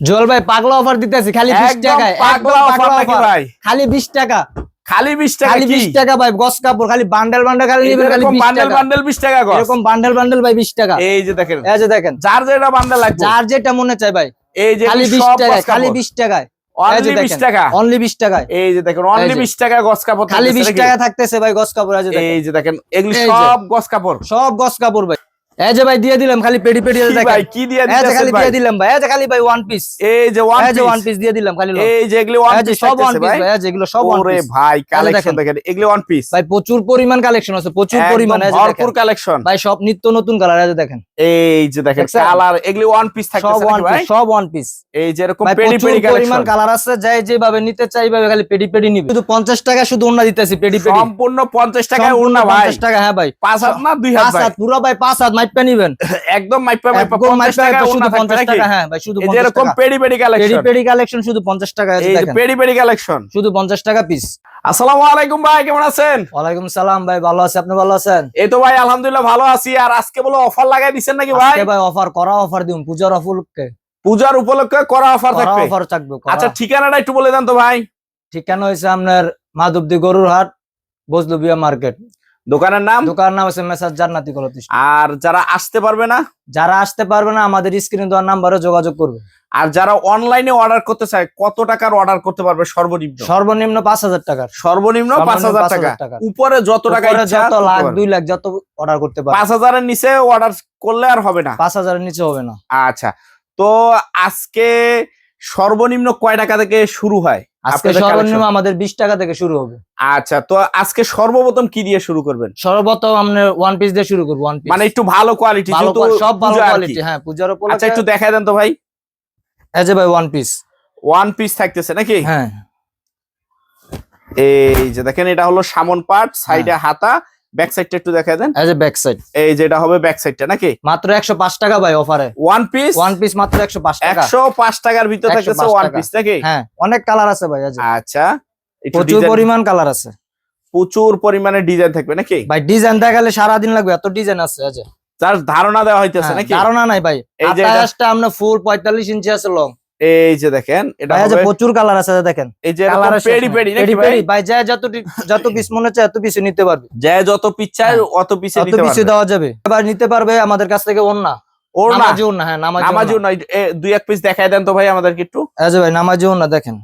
জল ভাই পাগলা অফার দিতেছি খালি বিশ একদম টাকায় পাগলা একদম নাকি ভাই? খালি বিশ টাকা। খালি বিশ টাকা খালি কি? বিশ টাকা ভাই গস কাপড় খালি বান্ডেল বান্ডেল খালি নিবেন খালি বান্ডেল বান্ডেল বিশ টাকা গজ এরকম বান্ডেল বান্ডেল ভাই বিশ টাকা। এই যে দেখেন। এই যে দেখেন। যার যেটা বান্ডেল লাগবে। যার যেটা মনে চায় ভাই এই যে খালি বিশ টাকায় খালি বিশ টাকায়। অনলি বিশ দেখেন, টাকা। অনলি বিশ টাকায়। এই যে দেখেন অনলি এই যে। বিশ টাকা গজ কাপড় খালি থাকতেছে বিশ নাকি? টাকা থাকতেছে ভাই গস কাপড় এই যে দেখেন। এই যে দেখেন এগুলি সব গজ কাপড়। সব গস কাপড় ভাই। এই যে ভাই দিয়ে দিলাম খালি পেডি পেডি ভাই কি দিয়ে এই যে খালি দিয়ে দিলাম ভাই এই যে খালি ভাই ওয়ান পিস এই যে ওয়ান এই যে ওয়ান পিস দিয়ে দিলাম খালি এই যে এগুলি ওয়ান পিস সব ওয়ান পিস ভাই এই যে এগুলো সব ওয়ান ওরে ভাই কালেকশন দেখেন। এগুলি ওয়ান পিস ভাই প্রচুর পরিমাণ কালেকশন আছে প্রচুর পরিমাণ এই যে ভরপুর কালেকশন ভাই সব নিত্য নতুন কালার আছে দেখেন এই যে দেখেন কালার এগুলি ওয়ান পিস সব ওয়ান পিস সব ওয়ান পিস এই যে এরকম পেডি পেডি পরিমাণ কালার আছে যাই যেভাবে নিতে চাইবে খালি পেডি পেডি নিবে শুধু 50 টাকা শুধু ওন্না দিতেছি পেডি পেডি সম্পূর্ণ 50 টাকায় সম্পূর্ণ উড়না ভাই 50 টাকা হ্যাঁ ভাই পাঁচ হাত না দুই হাত ভাই পুরো ভাই পাঁচ হাত মাইপা নিবেন? একদম মাইপা মাইপা 50 মাইপা টাকায় শুধু 50 টাকা হ্যাঁ ভাই শুধু 50 টাকা। পেডি পেডি পেডি কালেকশন পেডি কালেকশন শুধু 50 টাকা আছে দেখেন। পেডি পেডি কালেকশন শুধু 50 টাকা পিস আসসালামু আলাইকুম ভাই কেমন আছেন? ওয়ালাইকুম সালাম ভাই ভালো আছে আপনি ভালো আছেন? এই তো ভাই আলহামদুলিল্লাহ ভালো আছি। আর আজকে বলো অফার লাগাই দিছেন নাকি ভাই? আজকে ভাই অফার করা অফার দিউন পূজার অফুলকে পূজার উপলক্ষে করা অফার থাকবে? অফার থাকবে। আচ্ছা ঠিকানাটা একটু বলে দেন তো ভাই। ঠিকানা হয়েছে আপনার মাধবদী গরুর হাট বজলুবিয়া মার্কেট। দোকানের নাম? দোকান নাম আছে মেসাজ জান্নাতি কলতিস আর যারা আসতে পারবে না? যারা আসতে পারবে না আমাদের স্ক্রিনে দেওয়ার নাম্বারে যোগাযোগ করবে। আর যারা অনলাইনে অর্ডার করতে চায় কত টাকার অর্ডার করতে পারবে সর্বনিম্ন? সর্বনিম্ন পাঁচ হাজার টাকার। সর্বনিম্ন পাঁচ হাজার 5,000 টাকা। উপরে যত টাকা যত লাখ। দুই লাখ যত অর্ডার করতে পারবে। পাঁচ হাজারের নিচে অর্ডার করলে আর হবে না। পাঁচ হাজারের নিচে হবে না। আচ্ছা। তো আজকে সর্বনিম্ন কয় টাকা থেকে শুরু হয়? আজকে সর্বনিম্ন আমাদের বিশ টাকা থেকে শুরু হবে। আচ্ছা তো আজকে সর্বপ্রথম কি দিয়ে শুরু করবেন? সর্বপ্রথম আমরা ওয়ান পিস দিয়ে শুরু করব ওয়ান পিস মানে একটু ভালো কোয়ালিটি ভালো সব ভালো কোয়ালিটি হ্যাঁ পূজার আচ্ছা একটু দেখায় দেন তো ভাই। এই যে ভাই ওয়ান পিস ওয়ান পিস থাকতেছে নাকি? হ্যাঁ। এই যে দেখেন এটা হলো সামন পার্ট সাইডে হ্যাঁ। হাতা। ব্যাক সাইডটা একটু দেখাই দেন। এই যে ব্যাক সাইড এই যে এটা হবে ব্যাক সাইডটা নাকি? মাত্র একশো পাঁচ টাকা ভাই অফারে ওয়ান পিস ওয়ান পিস মাত্র একশো পাঁচ টাকা। একশো পাঁচ টাকার ভিতরে 105 থাকতেছে ওয়ান পিস নাকি? হ্যাঁ অনেক কালার আছে ভাই আচ্ছা প্রচুর পরিমাণ কালার আছে। প্রচুর পরিমাণে ডিজাইন থাকবে নাকি? ভাই ডিজাইন দেখালে সারাদিন লাগবে এত ডিজাইন আছে এই তার ধারণা দেওয়া হইতেছে হ্যাঁ, নাকি? ধারণা নাই ভাই। এই যে এটা- আমরা ফুল পঁয়তাল্লিশ ইঞ্চি আছে লং এই যে দেখেন এটা হবে প্রচুর কালার আছে দেখেন। এই যে কালার আছে পেডি পেডি নাকি ভাই? ভাই যা যত যত পিস মনে চায় এত পিস নিতে পারবে। যা যত পিস চাই পিস অত পারবে অত নিতে পিস দেওয়া যাবে। এবার নিতে পারবে আমাদের কাছ থেকে ওন্না ওর না নামাজি না হ্যাঁ নামাজি ওন ওন্না। নয় দুই এক পিস দেখায় দেন তো ভাই আমাদেরকে একটু। এই যে ভাই নামাজি ওন্না দেখেন।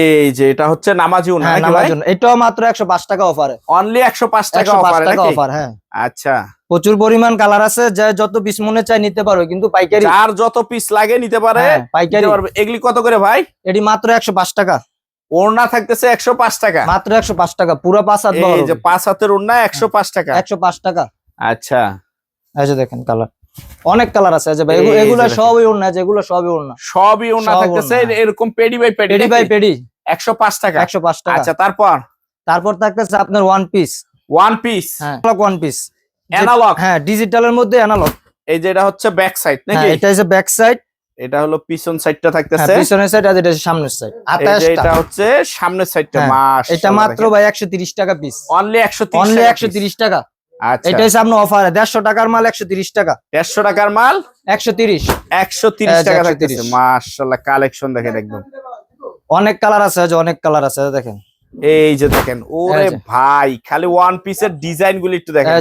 এই যে এটা হচ্ছে নামাজি হ্যাঁ নাকি ভাই? নামাজি ওন্না। এটাও মাত্র একশো পাঁচ টাকা অফারে অনলি একশো পাঁচ টাকা অফার টাকা অফার হ্যাঁ। আচ্ছা। প্রচুর পরিমাণ কালার আছে যা যত পিস মনে চায় নিতে পারবে কিন্তু পাইকারি আর যত পিস লাগে নিতে পারে হ্যাঁ, পাইকারি। এগুলি কত করে ভাই? এটি মাত্র একশো পাঁচ টাকা। ওড়না থাকতেছে একশো পাঁচ টাকা। মাত্র একশো পাঁচ টাকা পুরো পাঁচ হাত এই যে পাঁচ হাতের ওড়না একশো পাঁচ টাকা। একশো পাঁচ টাকা। আচ্ছা। যে দেখেন কালার অনেক কালার আছে যে ভাই এগুলো সবই ওড়না আছে এগুলো সবই ওড়না। সবই ওড়না থাকতেছে হ্যাঁ। এরকম পেডি বাই পেডি পেডি বাই পেডি। একশো পাঁচ টাকা। একশো পাঁচ টাকা। আচ্ছা তারপর? তারপর থাকতেছে আপনার ওয়ান পিস ওয়ান পিস হ্যাঁ। ওয়ান পিস অ্যানালগ হ্যাঁ ডিজিটালের মধ্যে অ্যানালগ এই যে এটা হচ্ছে ব্যাক সাইড হ্যাঁ নাকি? এটা হচ্ছে ব্যাক সাইড এটা হলো পিছন সাইডটা হ্যাঁ থাকতেছে পিছনের সাইড আর এটা সামনের সাইড এই যে আঠাশটা এটা হচ্ছে সামনের সাইডটা হ্যাঁ, মাস এটা মাত্র ভাই একশো তিরিশ টাকা পিস অনলি একশো অনলি একশো তিরিশ টাকা। আচ্ছা এটা হচ্ছে আপনার অফার দেড়শো টাকার মাল একশো তিরিশ টাকা। দেড়শো টাকার মাল একশো তিরিশ। একশো তিরিশ টাকা 130 থাকতেছে মাশাল্লাহ কালেকশন দেখেন একদম। অনেক কালার আছে অনেক কালার আছে দেখেন। এই যে দেখেন ওরে ভাই খালি ওয়ান পিসের ডিজাইন গুলি একটু দেখেন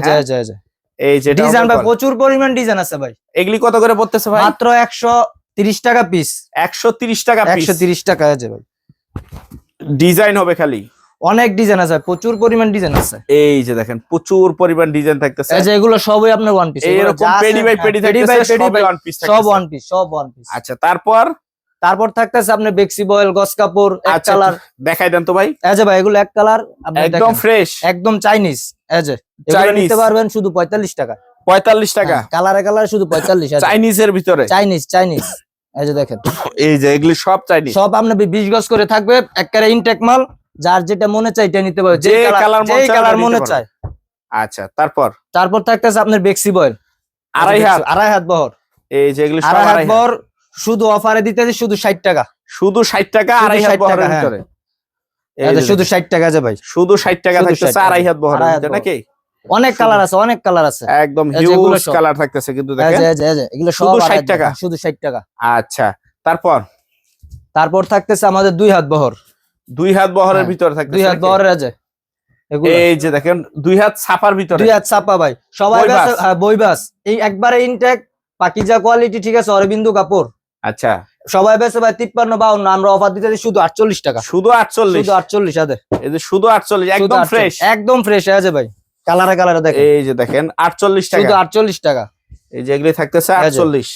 এই যে হ্যাঁ? ডিজাইন ভাই প্রচুর পরিমাণ ডিজাইন আছে ভাই। এগুলি কত করে পড়তেছে ভাই? মাত্র একশো তিরিশ টাকা পিস একশো তিরিশ টাকা একশো তিরিশ টাকা আছে ভাই। ডিজাইন হবে খালি। অনেক ডিজাইন আছে প্রচুর পরিমাণ ডিজাইন আছে। এই যে দেখেন প্রচুর পরিমাণ ডিজাইন থাকতেছে। এই যে এগুলো সবই আপনার ওয়ান পিস এইরকম পেডি বাই পেডি থাকতেছে সবই ওয়ান পিস সব ওয়ান পিস সব ওয়ান পিস আচ্ছা তারপর? তারপর থাকতেছে আপনার বেক্সি বয়েল গস কাপড় এক আচ্ছা কালার দেখাই দেন তো ভাই। এই যে ভাই এগুলো এক কালার আপনি একদম ফ্রেশ একদম চাইনিজ এই যে এগুলো নিতে পারবেন শুধু পঁয়তাল্লিশ টাকা। পঁয়তাল্লিশ টাকা? কালারে কালারে শুধু পঁয়তাল্লিশ চাইনিজের ভিতরে? চাইনিজ চাইনিজ এই যে দেখেন। এই যে এগুলি সব চাইনিজ সব আপনার বিশ গজ করে থাকবে একবারে ইনটেক মাল। যার যেটা মনে চাই এটা নিতে পারবে। যে যে কালার মন চায় কালার মনে চায়। আচ্ছা তারপর? তারপর থাকতেছে আপনার বেক্সি বয়েল আড়াই হাত। আড়াই হাত বহর। এই যে এগুলি সব আড়াই হাত বহর শুধু অফারে দিতেছে শুধু ষাট টাকা। শুধু ষাট টাকা আড়াই হাত বহরের হ্যাঁ। ভিতরে যে যে শুধু দেখেন, ষাট টাকা আছে ভাই। শুধু ষাট টাকা থাকতেছে আড়াই হাত বহরের ভিতরে নাকি? অনেক কালার আছে অনেক কালার আছে। একদম যে হিউজ কালার থাকতেছে কিন্তু দেখেন। যে, এই যে, এই যে, এগুলো শুধু আড়াই 60 টাকা? শুধু ষাট টাকা। আচ্ছা তারপর? তারপর থাকতেছে আমাদের দুই হাত বহর। দুই হাত বহরের হ্যাঁ, ভিতরে থাকতেছে দুই হাত? বহরের আছে। এই যে দেখেন দুই হাত ছাপার ভিতরে। দুই হাত চাপা ভাই। সবাই বইবাস। হ্যাঁ এই একবারে ইনটেক পাকিজা কোয়ালিটি ঠিক আছে অরবিন্দু কাপড় আচ্ছা। সবাই বেচে ভাই তিপ্পান্ন বাউন্ন আমরা অফার দিতে শুধু আটচল্লিশ টাকা। শুধু আটচল্লিশ। শুধু আটচল্লিশ আছে এই যে শুধু আটচল্লিশ একদম ফ্রেশ একদম ফ্রেশ আছে ভাই। কালারে কালারে দেখেন। এই যে দেখেন আটচল্লিশ শুধু আটচল্লিশ টাকা। এই যে এগুলি থাকতেছে আটচল্লিশ।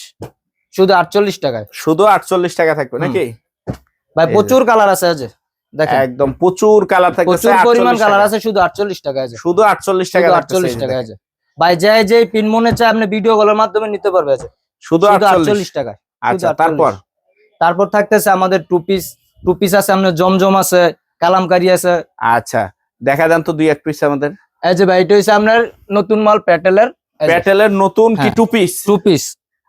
শুধু আটচল্লিশ টাকায়। শুধু আটচল্লিশ টাকা থাকবে নাকি? ভাই প্রচুর কালার আছে আছে দেখেন। একদম প্রচুর কালার থাকে প্রচুর পরিমাণ কালার আছে শুধু আটচল্লিশ টাকা আছে। শুধু আটচল্লিশ টাকা শুধু থাকতেছে, আটচল্লিশ এই যে। টাকা আছে। ভাই যে যে পিন মনে চায় আপনি ভিডিও কলের মাধ্যমে নিতে পারবে আছে। শুধু শুধু আটচল্লিশ। আটচল্লিশ টাকায় আচ্ছা তারপর? তারপর থাকতেছে আমাদের টু পিস টু পিস আছে আপনার জমজম আছে কালামকারি আছে। আচ্ছা দেখা যান তো দুই এক পিস আমাদের। এই যে ভাই এটা হচ্ছে আপনার নতুন মাল প্যাটেলের প্যাটেলের নতুন কি। টু পিস টু পিস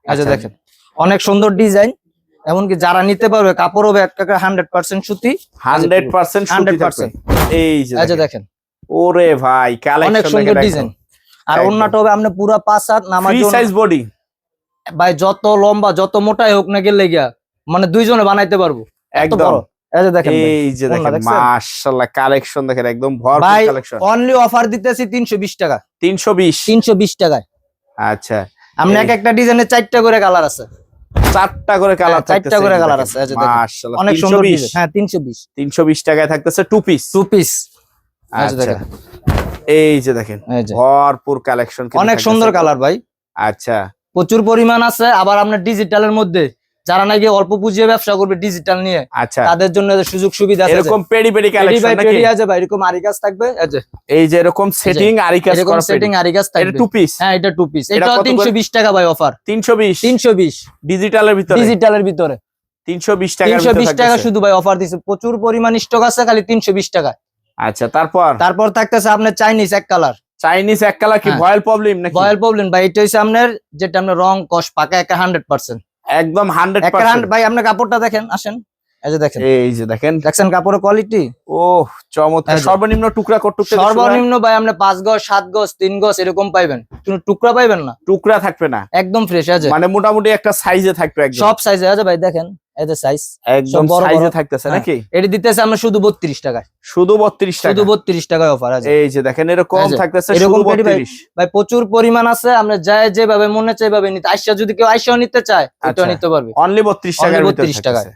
আচ্ছা। দেখেন অনেক সুন্দর ডিজাইন এমনকি যারা নিতে পারবে কাপড় হবে একটা হান্ড্রেড পার্সেন্ট সুতি। হান্ড্রেড পার্সেন্ট সুতি থাকবে। 100% এই যে দেখেন। ওরে ভাই অনেক সুন্দর ডিজাইন আর। অন্যটা হবে আপনার পুরা পাঁচ হাত নামার ফ্রি সাইজ বডি ভাই যত লম্বা যত মোটাই হোক না গেলে গিয়া মানে দুইজনে বানাইতে পারব। একদম। এই যে দেখেন এই যে দেখেন দেখছেন? মাশাআল্লাহ কালেকশন দেখেন একদম ভরপুর ভাই কালেকশন অনলি অফার দিতেছি তিনশো বিশ টাকা। 320 তিনশো বিশ টাকায়। আচ্ছা। আপনি এই- এক একটা ডিজাইনের চারটা করে কালার আছে। চারটা করে কালার হ্যাঁ, চারটা করে কালার আছে। মাশাআল্লাহ অনেক সুন্দর 320 হ্যাঁ তিনশো বিশ। 320 টাকায় থাকতেছে টু পিস টু পিস আচ্ছা। এই যে দেখেন ভরপুর কালেকশন অনেক সুন্দর কালার ভাই। আচ্ছা। প্রচুর পরিমাণ আছে আবার আপনার ডিজিটালের মধ্যে। যারা নাকি অল্প পুঁজিয়ে ব্যবসা করবে ডিজিটাল নিয়ে আচ্ছা। তাদের জন্য সুযোগ সুবিধা আছে এরকম পেডি পেডি কালেকশন নাকি? পেডি আছে ভাই এরকম আরি কাজ থাকবে এই যে। এরকম সেটিং আরি কাজ এরকম সেটিং আরি কাজ এটা থাকবে। টু পিস হ্যাঁ এটা টু পিস এটা এটা কত করে? তিনশো বিশ টাকা ভাই অফার 320 তিনশো বিশ। ডিজিটালের ভিতরে? ডিজিটালের ভিতরে। 320 টাকার তিনশো ভিতরে বিশ টাকা শুধু ভাই অফার দিচ্ছে প্রচুর পরিমাণ স্টক আছে খালি তিনশো বিশ টাকা আচ্ছা তারপর? তারপর থাকতেছে আপনার চাইনিজ এক কালার চাইনিজ এক কালার কি হ্যাঁ। ভয়েল প্রবলেম নাকি? বয়েল প্রবলেম ভাই এটা হচ্ছে আপনার যেটা আপনার রং কষ পাকা একটা হান্ড্রেড পার্সেন্ট একদম 100% হান্ড্রেড ভাই আপনার কাপড়টা দেখেন আসেন। এই যে দেখেন। এই যে দেখেন। দেখছেন কাপড়ের কোয়ালিটি ওহ চমৎকার। সর্বনিম্ন টুকরা কত টুকরা সর্বনিম্ন ভাই? আপনি পাঁচ গজ সাত গজ তিন গজ এরকম পাইবেন। কিন্তু টুকরা পাইবেন না। টুকরা থাকবে না। একদম ফ্রেশ আছে মানে মোটামুটি একটা সাইজে থাকবে একদম। সব সাইজে আছে ভাই দেখেন। এই সাইজ একদম সাইজে থাকতেছে হ্যাঁ। নাকি? এটি দিতেছে আমরা শুধু বত্রিশ টাকায়। শুধু 32 টাকা শুধু বত্রিশ টাকায় অফার আছে। এই যে দেখেন এরকম থাকতেছে এরকম ভাই। 32 ভাই প্রচুর পরিমাণ আছে। আমরা যাই যেভাবে মনে চাই ভাবে নিতে আইসা যদি কেউ আইসাও নিতে চায় আচ্ছা। নিতে পারবে। অনলি 32 32 থাকতেছে।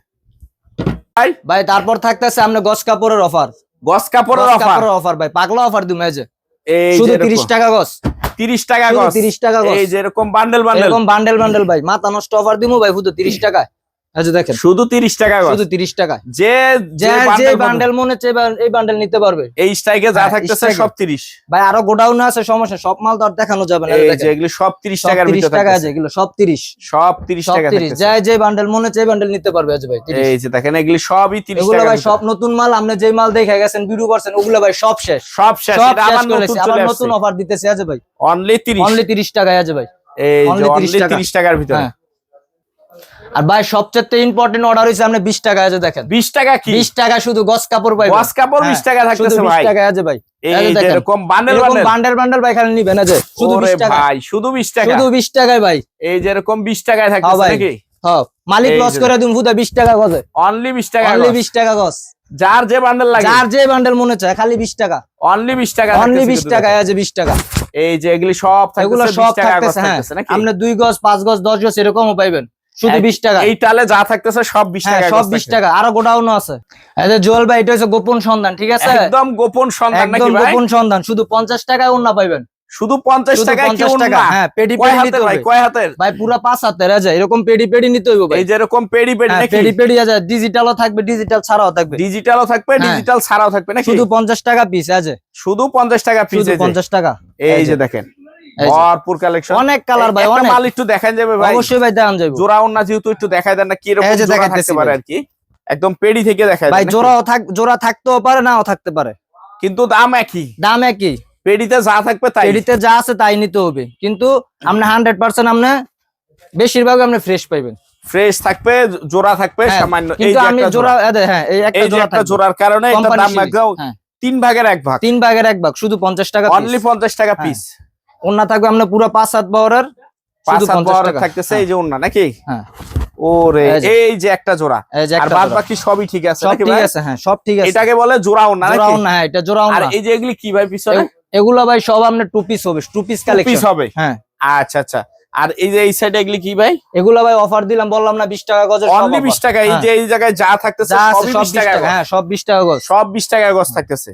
ভাই তারপর থাকতেছে আমরা গছ কাপড়ের অফার গস কাপড়ের অফার কাপড়ের অফার ভাই। পাগলা অফার দিম এই যে। এই শুধু যে তিরিশ টাকা গছ। 30 টাকা গস তিরিশ টাকা গছ। এই যে এরকম বান্ডেল বান্ডেল এরকম বান্ডেল বান্ডেল ভাই। মাথা নষ্ট অফার দিমু ভাই শুধু তিরিশ টাকা আচ্ছা দেখেন। শুধু 30 টাকা শুধু তিরিশ টাকা। যে যে যে যে বান্ডেল মনে এই বান্ডেল নিতে পারবে। এই স্ট্রাইকে যা হ্যাঁ, থাকতেছে সব 30 ভাই আরও গোডাউনে আছে সমস্যা। সব মাল তো আর দেখানো যাবে না এই যে এগুলো সব 30 সব টাকার 30 ভিতরে টাকা আছে এগুলো সব 30 সব 30 সব টাকা থাকতেছে। যে যে বান্ডেল মনে বান্ডেল নিতে পারবে আজ ভাই 30 এই যে দেখেন এগুলি সবই 30 এগুলো ভাই সব নতুন মাল আপনি যে মাল দেখে গেছেন ভিডিও করছেন ওগুলো ভাই সব শেষ। সব শেষ এটা নতুন চলে নতুন অফার দিতেছে আজ ভাই। অনলি 30 অনলি 30 টাকায় আছে ভাই। এই যে 30 অনলি 30 টাকার ভিতরে। হ্যাঁ। আর ভাই সবচেয়ে ইম্পর্টেন্ট অর্ডার হয়েছে আপনি 20 টাকা আছে দেখেন। 20 টাকা কি? 20 টাকা শুধু গস কাপড় পাইবেন। ওয়াশ কাপড় 20 টাকা শুধু থাকতেছে 20 ভাই। টাকা আছে ভাই। এই এই যে যে দেখেন। এরকম বান্ডেল বান্ডেল বান্ডেল বান্ডেল ভাই খালি নিবেন শুধু ওরে 20 শুধু 20 টাকা। শুধু 20 টাকায় ভাই। এই যে এরকম 20 টাকায় থাকতেছে ভাই। নাকি? হ্যাঁ মালিক লস করে দিন ফুদা 20 টাকা গজে। অনলি 20 টাকা অনলি গজ। 20 টাকা গজ। যার যে বান্ডেল লাগে। যার যে বান্ডেল মনে চায় খালি 20 টাকা। অনলি 20 টাকা অনলি থাকতেছে 20 কিন্তু টাকায় আছে 20 টাকা। এই যে এগুলি সব এগুলো থাকতেছে সব 20 টাকা গজ থাকতেছে হ্যাঁ। থাকতেছে নাকি? আপনি 2 গজ 5 গজ 10 গজ এরকমও পাইবেন। শুধু এক- 20 টাকা এই তালে যা থাকতেছে সব 20 হ্যাঁ টাকা সব 20 টাকা আরও গোডাউনও আছে। এই যে জুয়েল ভাই এটা হচ্ছে গোপন সন্ধান ঠিক আছে? একদম গোপন সন্ধান নাকি একদম গোপন সন্ধান। শুধু 50 টাকায় ওন্না শুধু 50 শুধু কি 50 টাকা টাকা। হ্যাঁ পেডি পেডি নিতে ভাই? হবে। কয় হাতের? ভাই পুরা পাঁচ হাতের আছে এরকম পেডি পেডি নিতে হইব ভাই। এই যে এরকম পেডি পেডি হ্যাঁ, নাকি? পেডি পেডি আছে। ডিজিটালও থাকবে ডিজিটাল ছাড়াও থাকবে। ডিজিটালও থাকবে হ্যাঁ। ডিজিটাল ছাড়াও থাকবে নাকি? শুধু 50 টাকা পিস আছে শুধু 50 টাকা পিস 50 টাকা। এই যে। দেখেন। ভরপুর কালেকশন অনেক কালার ভাই অনেক। মাল একটু দেখান যাবে ভাই। অবশ্যই ভাই দেখান যাইব। জোড়া না যেহেতু একটু দেখাই দেন না কি রকম জোড়া থাকতে পারে আর কি। একদম পেডি থেকে দেখায় ভাই? জোড়াও থাক জোড়া থাকতেও পারে নাও থাকতে পারে। কিন্তু দাম একই। দাম একই। পেডিতে যা থাকবে তাই। পেডিতে যা আছে তাই নিতে হবে। কিন্তু আপনি হান্ড্রেড পার্সেন্ট আপনি বেশিরভাগ আপনি ফ্রেশ পাইবেন। ফ্রেশ থাকবে জোড়া থাকবে হ্যাঁ, সামান্য এই আমি জোড়া হ্যাঁ এই একটা জোড়া একটা জোড়ার কারণে এটা দাম একদম হ্যাঁ। তিন ভাগের এক ভাগ। তিন ভাগের এক ভাগ শুধু পঞ্চাশ টাকা অনলি পঞ্চাস টাকা হ্যাঁ। পিস ওনা থাকবে আপনার পুরো পাঁচ হাত বহরের পাঁচ হাত বহরের থাকতেছে হ্যাঁ। এই যে ওন্না নাকি? হ্যাঁ। ওরে এই যে। একটা জোড়া। আর বাদ বাকি সবই ঠিক আছে সব ঠিক আছে হ্যাঁ সব ঠিক আছে। এটাকে বলে জোড়া ওন্না নাকি? না হ্যাঁ এটা জোড়াও আর এই যে এগুলি কি ভাই পিছনে? এগুলো ভাই সব আপনার টু পিস হবে টু পিস পিস কালেকশন হবে? হ্যাঁ। আচ্ছা আচ্ছা। আর এই যে এই সাইডে এগুলি কি ভাই? এগুলো ভাই অফার দিলাম বললাম না বিশ টাকা গজের সব অনলি offer। বিশ টাকা এই হ্যাঁ। যে এই জায়গায় যা থাকতেছে সব বিশ বিশ টাকা টাকা হ্যাঁ সব বিশ টাকা গজ। সব বিশ টাকা গজ থাকতেছে।